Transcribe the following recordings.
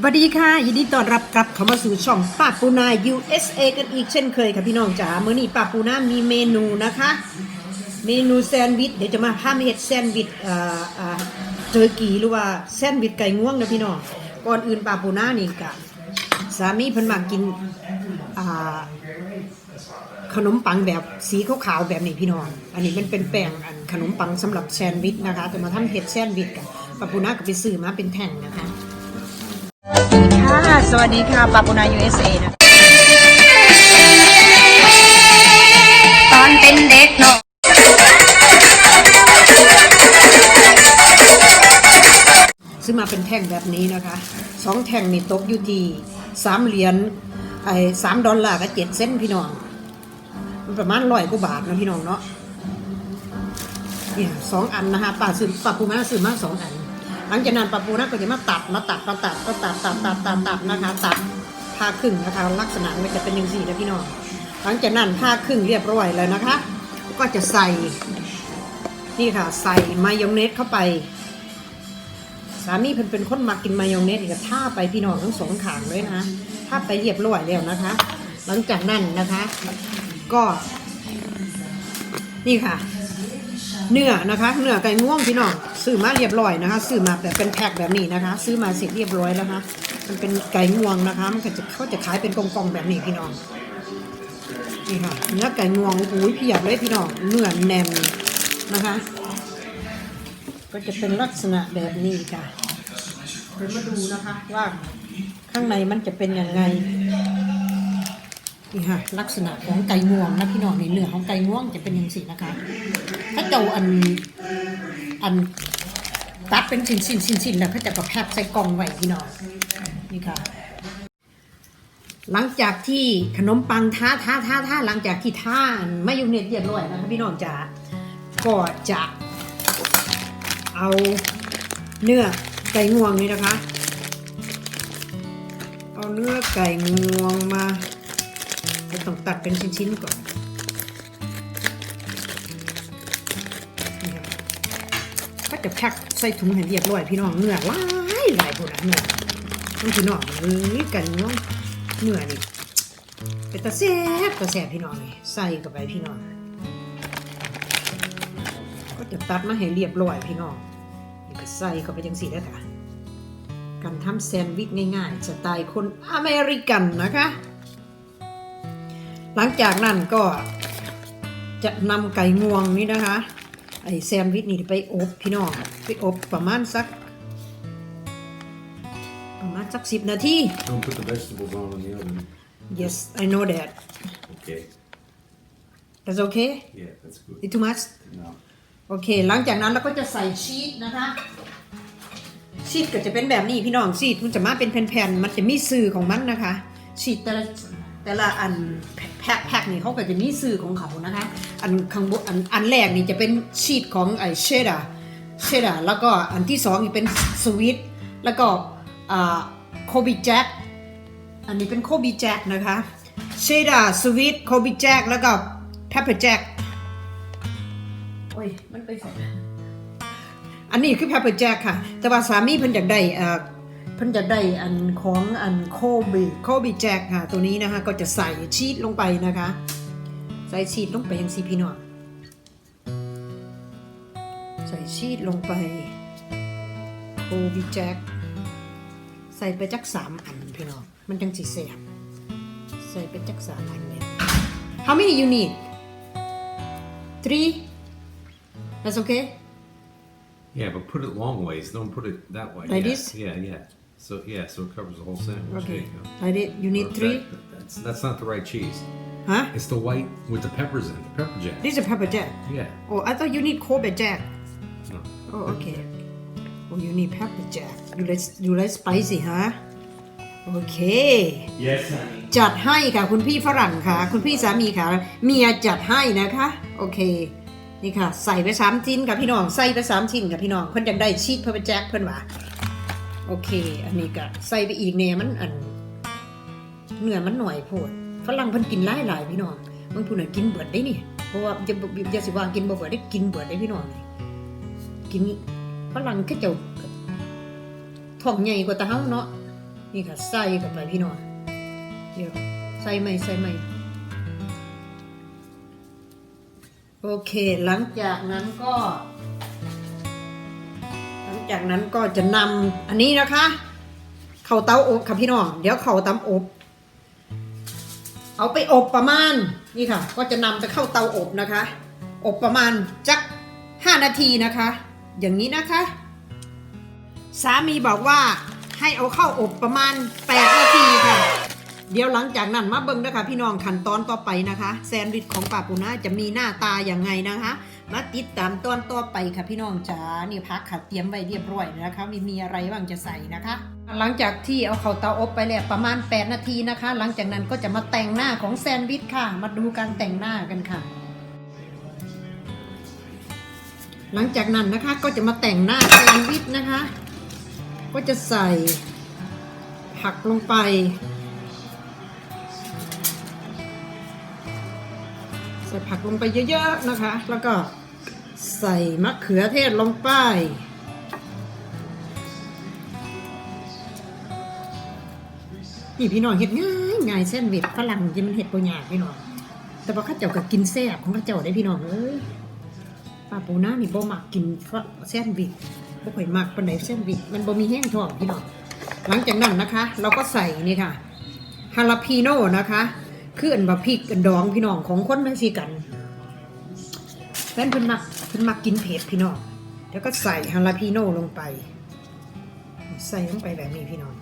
สวัสดีค่ะ ยินดีต้อนรับกลับเข้ามาสู่ช่องป้าปูนา USA กันอีกเช่นเคยค่ะพี่น้องจ๋าเมื้อนี้ป้าปูนามีเมนูนะคะ เมนูแซนด์วิชเดี๋ยวจะมาพามาเฮ็ดแซนด์วิชเอ่ออ่าเจอกี่หรือว่าแซนด์วิชไก่ง่วงนะพี่น้องก่อนอื่นป้าปูนานี่กะสามีเพิ่นมากินอ่าขนมปังแบบสีขาวๆแบบนี้พี่น้อง อันนี้มันเป็นแป้งอันขนมปังสำหรับแซนด์วิชนะคะจะมาทำเห็ดแซนด์วิชกันป้าปูนาก็ไปซื้อมาเป็นแท่งนะคะ ค่ะ สวัสดีค่ะปาปุนา USA นะตอนเป็นเด็กเนาะซื้อมาเป็นแท่งแบบนี้นะคะสองแท่งนี่ตกอยู่ที่สามเหรียญไอ้สามดอลลาร์กับเจ็ดเซนพี่น้อง มันประมาณร้อยกว่าบาทนะพี่น้องเนาะเนี่ยสองอันนะคะป้าซื้อป้าปูมาซื้อมาสองอัน หลังจากนั้นป้าปูนะก็จะมาตัดมาตัดมาตัดก็ตัดตัดตัดตัดตัดนะคะ ตัดผ้าครึ่งนะคะลักษณะมันจะเป็นอย่างสี่นะพี่น้องหลังจากนั้นผ้าครึ่งเรียบร้อยแล้วนะคะ ก็จะใส่นี่ค่ะ ใส่มายองเนสเข้าไป สามีเพิ่นเป็นคนมักกินมายองเนสนี่ก็ท่าไปพี่น้องทั้งสองขางเลยนะท่าไปเรียบร้อยแล้วนะคะ หลังจากนั้นนะคะ ก็ นี่ค่ะ เนื้อนะคะ เนื้อไก่ง่วงพี่น้อง ซื้อมาเรียบร้อยนะคะ ซื้อมาแบบเป็นแพ็คแบบนี้นะคะ ซื้อมาเสร็จเรียบร้อยแล้วนะคะมันเป็นไก่งวงนะคะ มันก็จะเขาจะขายเป็นกล่องๆแบบนี้พี่น้องนี่ค่ะเนื้อไก่งวงโอ้ยพี่อยากเลยพี่น้องเนื้อแน่นนะคะ ก็จะเป็นลักษณะแบบนี้ค่ะเดี๋ยวมาดูนะคะว่าข้างในมันจะเป็นยังไง นี่ค่ะลักษณะของไก่งวงนะพี่น้องในเนื้อของไก่ง่วงจะเป็นอย่างสีนะคะ ถ้าเจ้าอันอันตัดเป็นสินสินสินสินแล้วเขาจะก็แพบใส่กล่องไว้พี่น้องนี่ค่ะ หลังจากที่ขนมปังท่าท่าท่าท่าหลังจากที่ท่านมายองเนสเรียบร้อยนะคะพี่น้องจ๋าก็จะเอาเนื้อไก่งวงนี่นะคะ เอาเนื้อไก่งวงมา จะต้องตัดเป็นชิ้นๆก่อนก็จะแพ็คใส่ถุงให้เรียบร้อยพี่น้องเนื้อหลายหลายคนนะเนื้อต้องพี่น้องเอ้ยไก่งวงเนื้อนี่เป็นตาแซ่บตาแซ่บพี่น้องนี่ใส่เข้าไปพี่น้องก็จะตัดมาให้เรียบร้อยพี่น้องนี่ก็ใส่เข้าไปจังสีแล้วค่ะการทำแซนด์วิชง่ายๆสไตล์คนอเมริกันนะคะ หลังจากนั้นก็จะนำไก่งวงนี่นะคะ ไอแซนด์วิชนี่ไปอบพี่น้องไปอบประมาณสัก ประมาณสักสิบนาที Don't put the vegetables on in the oven. yes I know that Okay. that's okay Yeah, that's good. it too much No. โอเค หลังจากนั้นเราก็จะใส่ชีสนะคะ ชีสก็จะเป็นแบบนี้พี่น้องชีสมันจะมาเป็นแผ่นๆ มันจะมีสื่อของมันนะคะ ชีสแต่ละแต่ละอันแพ็คแพ็คนี่เขาก็จะมีสื่อของเขานะคะ อันข้างบนอันอันแรกนี่จะเป็นชีสของไอเชดดาเชดดาแล้วก็อันที่สองนี่เป็นสวีทแล้วก็อ่าโคบิแจ็คอันนี้เป็นโคบิแจ็คนะคะเชดดาสวีทโคบิแจ็คแล้วก็เพปเปอร์แจ็คโอ้ย มันไปใส่อันนี้คือ pepper jack ค่ะ แต่ว่าสามีเพิ่นอยากได้เอ่อเพิ่นอยากได้อันของอันโคบิโคบิแจ็คค่ะ ตัวนี้นะคะก็จะใส่ชีสลงไปนะคะ ใส่ชีสลงไปยังสีพี่น้องใส่ชีสลงไปโคบิแจ็คใส่ไปจักสามอันพี่น้องมันจังสีแสบใส่ไปจักสามอันเนี่ย How many you need three That's okay? Yeah, but put it long ways. Don't put it that way. Like yeah. this? Yeah, yeah. So yeah, so it covers the whole sandwich. There Okay. you go. Like it. You need Or three? that- that's that's not the right cheese. Huh? It's the white with the peppers in. it, The pepper jack. This is pepper jack. Yeah. Oh, I thought you need Kobe jack. No. Oh, okay. Oh, you need pepper jack. You like you like spicy, huh? Okay. Yes, honey. จัดให้ค่ะ คุณพี่ฝรั่งค่ะ คุณพี่สามีค่ะ เมียจัดให้นะคะ โอเค นี่ค่ะ ใส่ไปสามชิ้นกับพี่น้อง ใส่ไปสามชิ้นกับพี่น้อง เพิ่นอยากได้ชีสเพอร์แจ็คเพิ่นว่า โอเค อันนี้ก็ใส่ไปอีกแน่มันอันเนื้อมันหน่อยโพดฝรั่งเพิ่นกินหลายหลายพี่น้องบางผู้น่ะกินเบิดได้นี่เพราะว่าจะจะสิว่ากินบ่เบิดได้กินเบิดได้พี่น้องกินฝรั่งคือเจ้าท้องใหญ่กว่าตาเฮาเนาะนี่ค่ะใส่เข้าไปพี่น้องเดี๋ยวใส่ไหมใส่ไหมโอเค หลังจากนั้นก็ จากนั้นก็จะนำอันนี้นะคะ เข่าเตาอบค่ะพี่น้อง เดี๋ยวเข่าเตาอบ เอาไปอบประมาณนี่ค่ะ ก็จะนำไปเข้าเตาอบนะคะ อบประมาณจัก5นาทีนะคะ อย่างนี้นะคะ สามีบอกว่าให้เอาเข้าอบประมาณ8นาทีค่ะ เดี๋ยวหลังจากนั้นมาเบิ่งนะคะพี่น้องขั้นตอนต่อไปนะคะ แซนด์วิชของป้าปูนาจะมีหน้าตาอย่างไงนะคะ มาติดตามตอนต่อไปค่ะพี่น้องจ๋านี่พักขัดเตรียมไว้เรียบร้อยนะคะ มีมีอะไรบ้างจะใส่นะคะ หลังจากที่เอาเข้าเตาอบไปแล้วประมาณ 8 นาทีนะคะ หลังจากนั้นก็จะมาแต่งหน้าของแซนด์วิชค่ะ มาดูการแต่งหน้ากันค่ะ หลังจากนั้นนะคะก็จะมาแต่งหน้าแซนด์วิชนะคะ ก็จะใส่ผักลงไป ส่ผักลงไปเยอะๆนะคะ แล้วก็ใส่มะเขือเทศลงไป นี่พี่น้องเห็ดง่ายง่ายแซนด์วิชฝรั่งจะมันเห็ดปัญญาพี่น้อง แต่ว่าข้าเจ้าก็กินแซ่บของข้าเจ้าได้พี่น้องเอ้ยป้าปูน้านี่บ่มักกินแซนด์วิชบ่ค่อยมักปานใดแซนด์วิชมันบ่มีแห้งท้องพี่น้อง หลังจากนั้นนะคะ เราก็ใส่นี่ค่ะฮาลาพีโน่นะคะ คืออันบะพริกอันดองพี่น้องของคนเม็กซิกันแฟนเพิ่นมักเพิ่นมักกินเผ็ดพี่น้องแล้วก็ใส่ฮาลาพีโน่ลงไป ใส่ลงไปแบบนี้พี่น้อง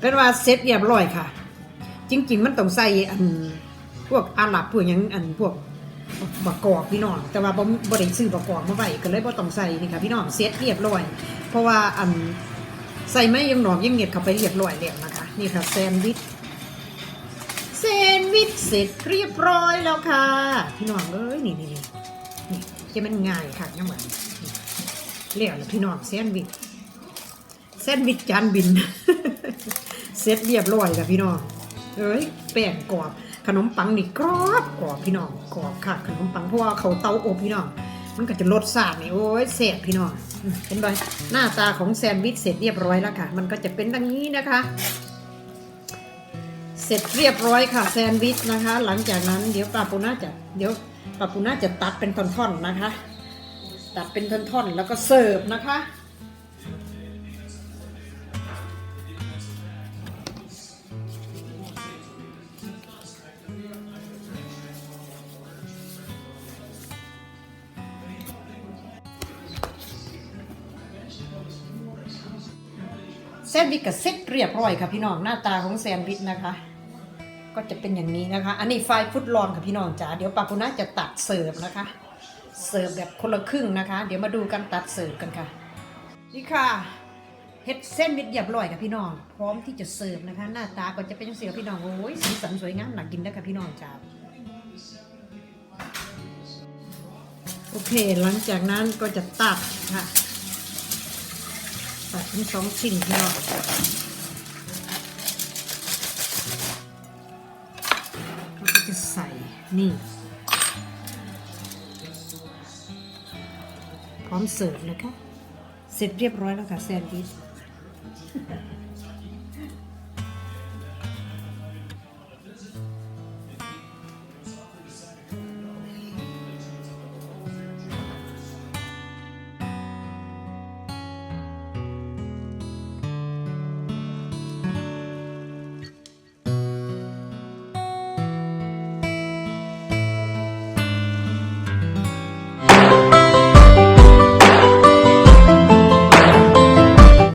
เป็นว่าเซ็ตเรียบร้อยค่ะ จริง ๆ มันต้องใส่อันพวกอาหรับพวกหยังอันพวก บักกอกพี่น้อง แต่ว่าบ่บ่ได้ซื้อบักกอกมาไว้ก็เลยบ่ต้องใส่นี่ค่ะพี่น้องเซตเรียบร้อย เพราะว่าอันใส่ไม่ยังหนอกยังเหงียดเข้าไปเรียบร้อยแล้วนะคะ นี่ค่ะแซนด์วิชแซนด์วิชเสร็จเรียบร้อยแล้วค่ะ พี่น้องเอ้ยนี่นี่นี่นี่จะมันง่ายค่ะยังหวานเรียกแล้วพี่น้องแซนด์วิชแซนด์วิชจานบินเสร็จเรียบร้อยค่ะพี่น้องเอ้ยแป้งกรอบ ขนมปังนี่กรอบกรอบพี่น้องกรอบค่ะ ขนมปังเพราะว่าเขาเตาอบพี่น้อง มันก็จะรสชาตินี่โอ้ยแซ่บพี่น้องเห็นไหมหน้าตาของแซนด์วิชเสร็จเรียบร้อยแล้วค่ะ มันก็จะเป็นดังนี้นะคะ เสร็จเรียบร้อยค่ะแซนด์วิชนะคะ หลังจากนั้นเดี๋ยวปาปูน่าจะเดี๋ยวปาปูน่าจะตัดเป็นท่อนๆนะคะ ตัดเป็นท่อนๆแล้วก็เสิร์ฟนะคะ นด์วิชกับเซ็ตเรียบร้อยค่ะพี่น้องหน้าตาของแซนด์วิชนะคะ ก็จะเป็นอย่างนี้นะคะ อันนี้ไฟฟุตลองค่ะพี่น้องจ๋าเดี๋ยวปาปุน่าจะตัดเสิร์ฟนะคะ เสิร์ฟแบบคนละครึ่งนะคะ เดี๋ยวมาดูกันตัดเสิร์ฟกันค่ะนี่ค่ะเฮ็ดเส้นวิดเรียบร้อยค่ะพี่น้อง พร้อมที่จะเสิร์ฟนะคะ หน้าตาก็จะเป็นจังซี่ค่ะพี่น้องโอ้ยสีสันสวยงามหน่ากินนะคะพี่น้องจ๋าโอเค หลังจากนั้นก็จะตัดค่ะ ตัดทั้งสองชิ้นพี่น้องเราก็จะใส่นี่ พร้อมเสิร์ฟนะคะ เสร็จเรียบร้อยแล้วค่ะแซนด์วิช